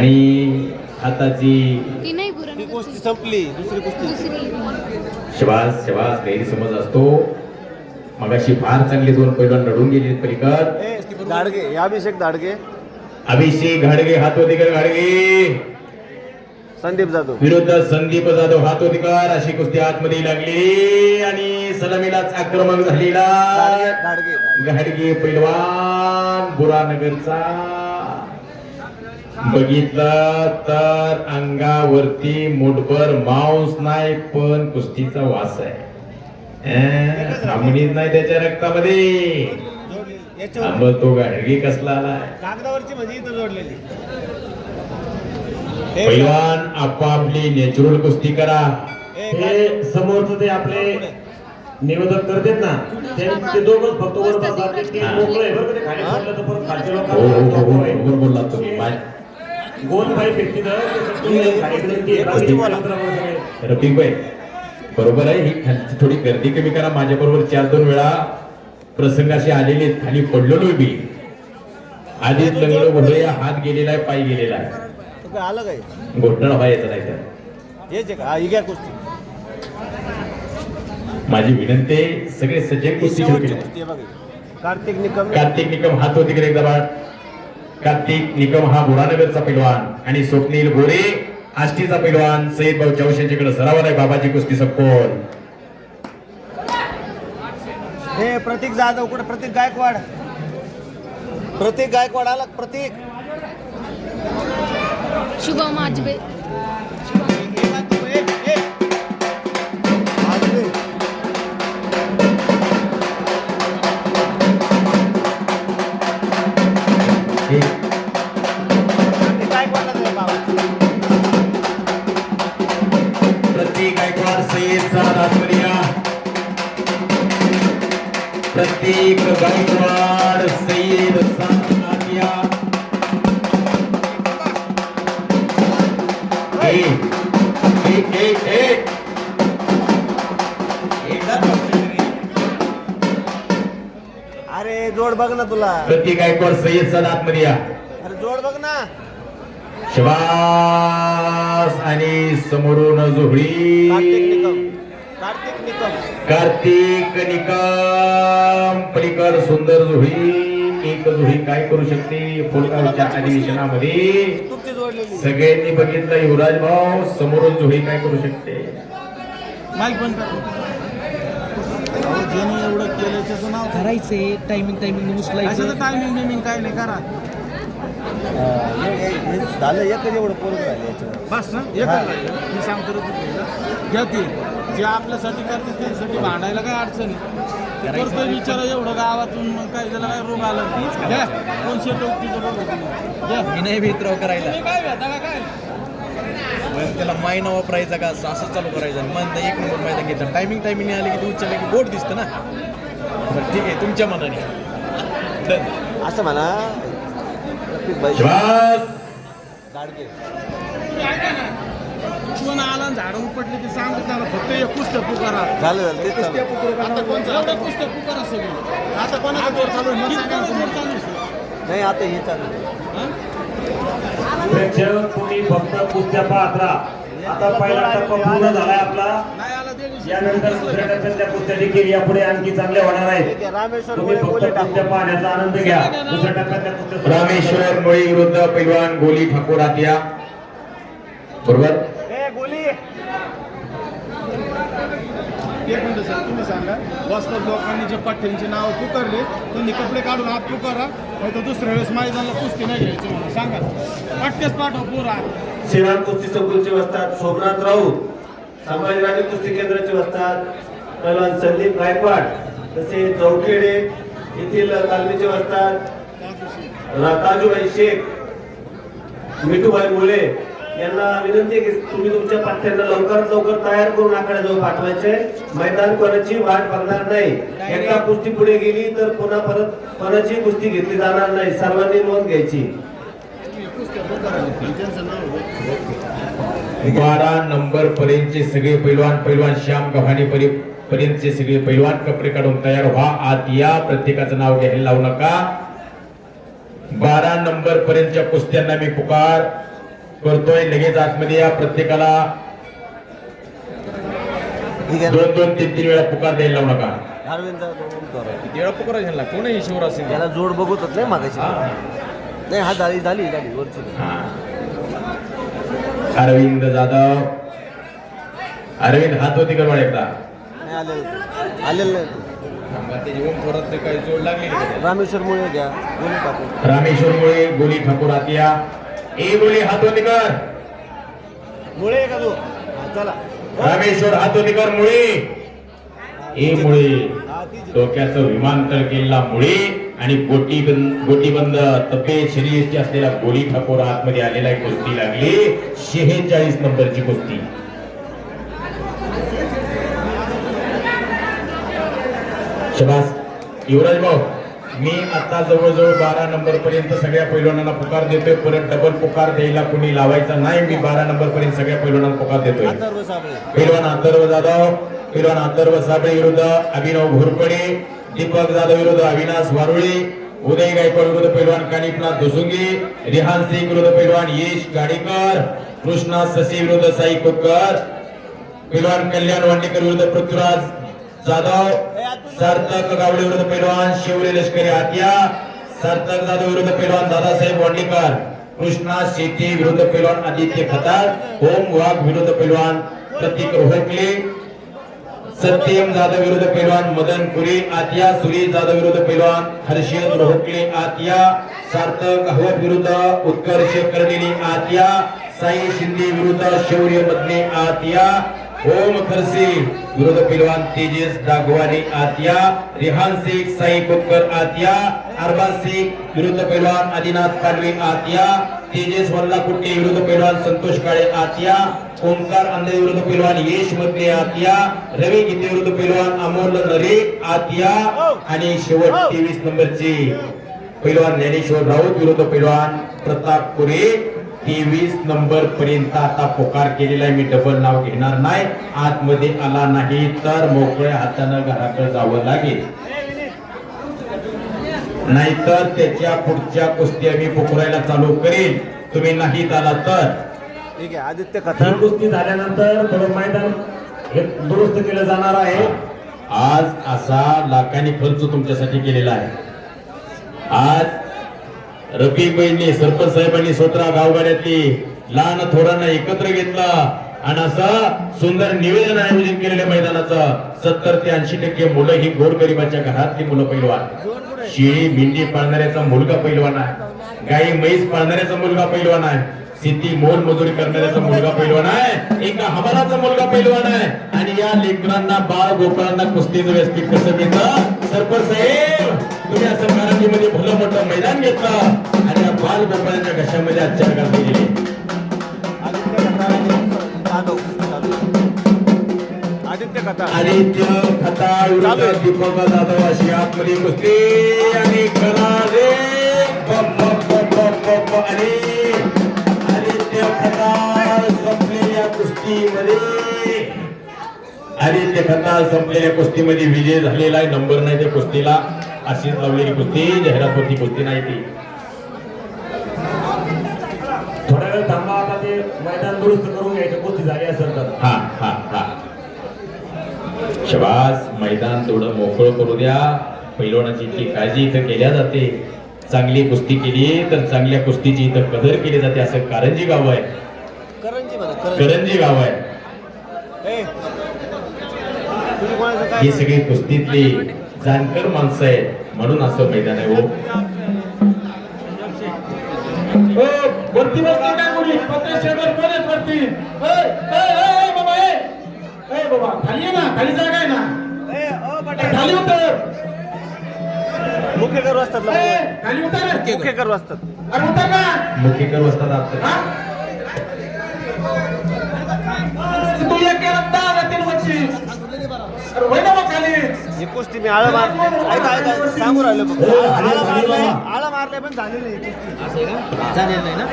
आणि हाताची ती नाही ती पुरण गोष्टी संपली दुसरी गोष्टी दुसरी शबास शबास गैरसमज असतो. मगाशी फार चांगले दोन पैलवान लढून गेले पलीकड. दाडगे अभिषेक दाडगे अभिषेक घाडगे हातोदिकर घाडगे? संदीप जाधव. विरुद्ध संदीप जाधव हातोदिकर अशी कुस्ती आतमध्ये लागली आणि सलामीलाच आक्रमक झालेला. घाडगे पैलवान बुरानगरचा. बघितलं तर अंगावरती मुठभर मांस नाही पण कुस्तीचा वास आहे थांबणीच नाही त्याच्या रक्तामध्ये तो गाडगे कसला आलाय कागदावरची म्हणजे इथं जोडलेली हे पैलवान आपापली नॅचरल कुस्ती करा हे समोरचं ते आपले निवेदक करतात ना ते दोघच फक्त वर बसतात ते- ते मोकळं बरं ते खाली सोडलं तर परत खालच्या हो हो हो हो लोकांना बरोबर बोललात तुम्ही रफिक भाई बरोबर आहे. ही खालची थोडी गर्दी कमी करा. माझ्या बरोबर चार दोन वेळा प्रसंगाशी आलेले आहेत. खाली पडलेलो मी. आधीच लंगड घोडे हात गेलेला आहे पाय गेलेला आहे. आलं काय? घोटाळा व्हायचा नाही तर. माझी विनंती आहे, सगळे सज्जन कुस्ती. कार्तिक निकम कार्तिक निकम हात होती कडे एकदा बाळ कार्तिक निकम हा बुरानगरचा पैलवान आणि स्वप्नील गोरे आष्टीचा पैलवान. सईद भाऊ चौश यांच्याकडे सरावर आहे. बाबाची कुस्ती सपोल हे प्रतीक जाधव कुठे? प्रतीक गायकवाड. प्रतीक गायकवाड आला? प्रतीक. शुभम आजबे. प्रत्येक गायकवाड सईद सातिया एक एक एक अरे जोड बघ ना तुला. प्रत्येक गायकवाड सईद सादात मध्ये या. अरे जोड बघ ना. शबास आणि समोरून जोहळी. कार्तिक निकम. कार्तिक निकम. पलीकड सुंदर जोहळी एक जोहळी काय करू शकते? फुलगावच्या अधिवेशनामध्ये सगळ्यांनी बघितलं युवराज भाऊ समोरून जोहळी काय करू शकते? माईक बंद एवढं केलं त्याचं नाव करायचंय टायमिंग टायमिंग कशाचं टायमिंग बिमिंग काय नाही करा. झालं एकच एवढं पोरग राहिले याच्यावर. बस ना एकच राहिलं. मी सांगतो रे तुला घ्या ते. जे आपल्यासाठी करते त्यांच्यासाठी भांडायला काय अडचण आहे? ते करतोय विचार एवढं गावातून मग काय त्याला काय रोग आला? घ्या. दोनशे टोकटीचं रोग होतं घ्या. मी नाही भेदराव करायला. तुम्ही काय भेटा का काय? मग त्याला मायना वापरायचा का? असं चालू करायचं. मग एक नंबर मैदान घेतलं टायमिंग टायमिंग आले की उचलले की बोट दिसतं ना? बरं ठीक आहे. तुमच्या मनाने. असं म्हणा आला झाडं उपटली की सांगत त्याला फक्त एक पुस्तक पुकारा. झालं झालं चालू आता कोणतं पुस्तक पुकारा सगळी. आता कोणाचा जोर चालू? नाही आता हे चालू आहे. हा? प्रेक्षक तुम्ही फक्त पाहत राहा. आता पहिला टप्पा पूर्ण झालाय आपला. ते. यानंतर दुसऱ्या टप्प्यातल्या कुस्त्या देखील यापुढे आणखी चांगल्या होणार आहेत. तुम्ही फक्त पाहण्याचा आनंद घ्या. दुसऱ्या टप्प्यातल्या कुस्त्या सुरू रामेश्वर मुळी विरुद्ध पैलवान गोली ठाकूर आतिया बरोबर? एक मिनिट सर तुम्ही सांगा. वास्तव लोकांनी जे पठ्ठ्यांची नावं पुकारली त्यांनी कपडे काढून हात पुकारा नाही तर दुसऱ्या वेळेस मैदानाला कुस्ती नाही घ्यायची म्हणून. सांगा. पटकेच पाठव पुरा. श्रीराम कुस्ती संकुलचे वस्तात सोमनाथ राऊत. समाजवादी कृषी केंद्राचे वस्तात पहिलवान संदीप गायकवाड तसेच चौखेडे येथील तालमीचे वस्तात राताजूभाई शेख मिठूभाई मुले यांना विनंती आहे की तुम्ही तुमच्या पाठ्यांना लवकरात लवकर तयार करून आखाड्याजवळ पाठवायचे. मैदान कोणाची वाट बघणार नाही. एकदा कुस्ती पुढे गेली तर पुन्हा परत कोणाची कुस्ती घेतली जाणार नाही. सर्वांनी नोंद घ्यायची कुस्त्या पुकारा त्यांचं नाव बारा नंबर पर्यंतचे सगळे पैलवान पैलवान श्याम गव्हाणे परी- पर्यंतचे सगळे पैलवान कपडे काढून तयार व्हा. आत या प्रत्येकाचं नाव घ्यायला लावू नका. बारा नंबर पर्यंतच्या कुस्त्यांना मी पुकार करतोय. लगेच आतमध्ये या प्रत्येकाला. दोन दोन तीन तीन वेळा पुकार द्यायला लावू नका. पुकारा ह्यांना कोणही शिवराज सिंग? त्याला जोड बघत होत नाही मागायची नाही हा झाली झाली झाली वरची हा. अरविंद जाधव. अरविंद हात होती करवाड एकदा. का रामेश्वर मुळे घ्या. रामेश्वर मुळे गोली ठाकूर आतिया ए गोली हात होती कर. मुळे का तू? चला. रामेश्वर हात होती कर मुळे. ए मुळे. डोक्याचं विमानतळ केलेला मुळे. आणि गोटी गोटीबंद तपेत शरीरची असलेला गोली ठाकूर आतमध्ये आलेला एक कुस्ती लागली. शेहेचाळीस नंबरची कुस्ती. शबास युवराज भाऊ मी आता जवळजवळ बारा नंबर पर्यंत सगळ्या पैलवानांना पुकार देतोय. परत डबल पुकार द्यायला कुणी लावायचा नाही. मी बारा नंबर पर्यंत सगळ्या पैलवानांना पुकार देतोय. पैलवान अथर्व जाधव पैलवान अथर्व साबळे विरुद्ध अभिनव घोरपडे. दीपक जाधव विरुद्ध अविनाश वारुळे उदय गायकवाड विरुद्ध पैलवान कानिपनाथ दुसुंगी रिहान सिंग विरुद्ध पैलवान यश गाडेकर कृष्णा ससी विरुद्ध साई कुक्कर पैलवान कल्याण वांडेकर विरुद्ध पृथ्वीराज जाधव सार्थक गावडे विरुद्ध पैलवान शिवरे लष्करी आत्या सार्थक जाधव विरुद्ध पैलवान दादासाहेब वांडेकर कृष्णा शेती विरुद्ध पैलवान आदित्य खतार ओम वाघ विरुद्ध पैलवान प्रतीक रोहकले सत्यम जाधव विरुद्ध पैलवान मदन पुरी आतिया सुरेश जाधव विरुद्ध पैलवान हर्षद रोहकले आतिया सार्थक अहवत विरुद्ध उत्कर्ष कर्डिली आतिया साई शिंदे विरुद्ध शौर्य मदने आतिया ओम खरसे विरोध पैलवान तेजस डागवाने आतिया रिहान शेख साई कोतकर आतिया अरबाज शेख विरुद्ध पैलवान आदिनाथ पाडवे आतिया तेजस वल्ला कुट्टे विरुद्ध पैलवान संतोष काळे आतिया ओमकार आंधळे विरुद्ध पैलवान यशमध्ये आत्या रवी गीते विरुद्ध पैलवान अमोल नरे आत्या आणि शेवट तेवीस नंबरचे पैलवान ज्ञानेश्वर राऊत विरुद्ध पैलवान प्रताप पुरे तेवीस नंबर पर्यंत आता पुकार केलेला आहे. मी डबल नाव घेणार नाही. आतमध्ये आला नाही तर मोकळ्या हातानं घराकडे जावं लागेल. नाहीतर त्याच्या पुढच्या कुस्ती आम्ही पुकरायला चालू करेन. तुम्ही नाहीत आला तर ठीक आहे आदित्य कथा. कथार कुस्ती झाल्यानंतर थोडं मैदान हे दुरुस्त केलं जाणार आहे. आज असा लाखांनी खर्च तुमच्यासाठी केलेला आहे. आज रफीबाईंनी सरपंच साहेबांनी स्वतः गावगाड्यातली लहान थोरांना एकत्र घेतला आणि असं सुंदर निवेदन आयोजन केलेल्या मैदानाचं सत्तर ते ऐंशी टक्के मुलं ही गोरगरिबाच्या घरातली मुलं पैलवान. शेळी मेंढी पाळणाऱ्याचा मुलगा पैलवान आहे. गाई म्हैस पाळणाऱ्याचा मुलगा पैलवान आहे. शेती मोल मजुरी करणाऱ्याचा मुलगा पैलवान आहे. एका हमालाचा मुलगा पैलवान आहे. आणि या लेकरांना बाळ गोपाळांना कुस्तीचं व्यासपीठ कसं घेतं सरपंच साहेब तुम्ही असं मध्ये भलं मोठं मैदान घेतलं. आणि या बाल गोपाळांच्या घशामध्ये आजच्या घालून गेले. आदित्य खता. दीपक जाधव. अशी आतमध्ये कुस्ती आणि करारे कुस्तीमध्ये. आदित्य खताळ संपलेल्या कुस्तीमध्ये विजय झालेला आहे. नंबर नाही त्या कुस्तीला. अशीच लावलेली कुस्ती. जाहिरात होती कुस्ती नाही ती. थोड्या वेळ थांबा. आता ते मैदान दुरुस्त करून घ्यायचं. कुस्ती झाली असेल तर. हा हा हा. शबास मैदान थोडं मोकळं करू द्या. पैलवानाची इतकी काळजी इथं केल्या जाते. चांगली कुस्ती केली तर चांगल्या कुस्तीची इथं कदर केली जाते. असं कारंजी गाव आहे. करंजी गाव आहे. ही सगळी कुस्तीतली जाणकर माणसं आहेत. म्हणून असं मैदान आहे हो. ओ, वरती बसली काय मुली? पत्रे शेजार कोण आहेत वरती? ए, ए, ए, ए, बाबा ए. ए, बाबा खाली आहे ना खाली जागा आहे ना. ए, ओ, पटेल. खाली उतर. मुख्य करू असतात. खाली उतर. मुख्य करू असतात. अरे उतर ना. तू एक केला दहा तीन वर्षी अरे वय ना मग खाली। ही कुस्ती मी आळं मार ऐका ऐका सांगू राहिलो फक्त। आळं खाली मारलंय. आळं मारलंय पण झालेलं आहे झालेलं नाही ना?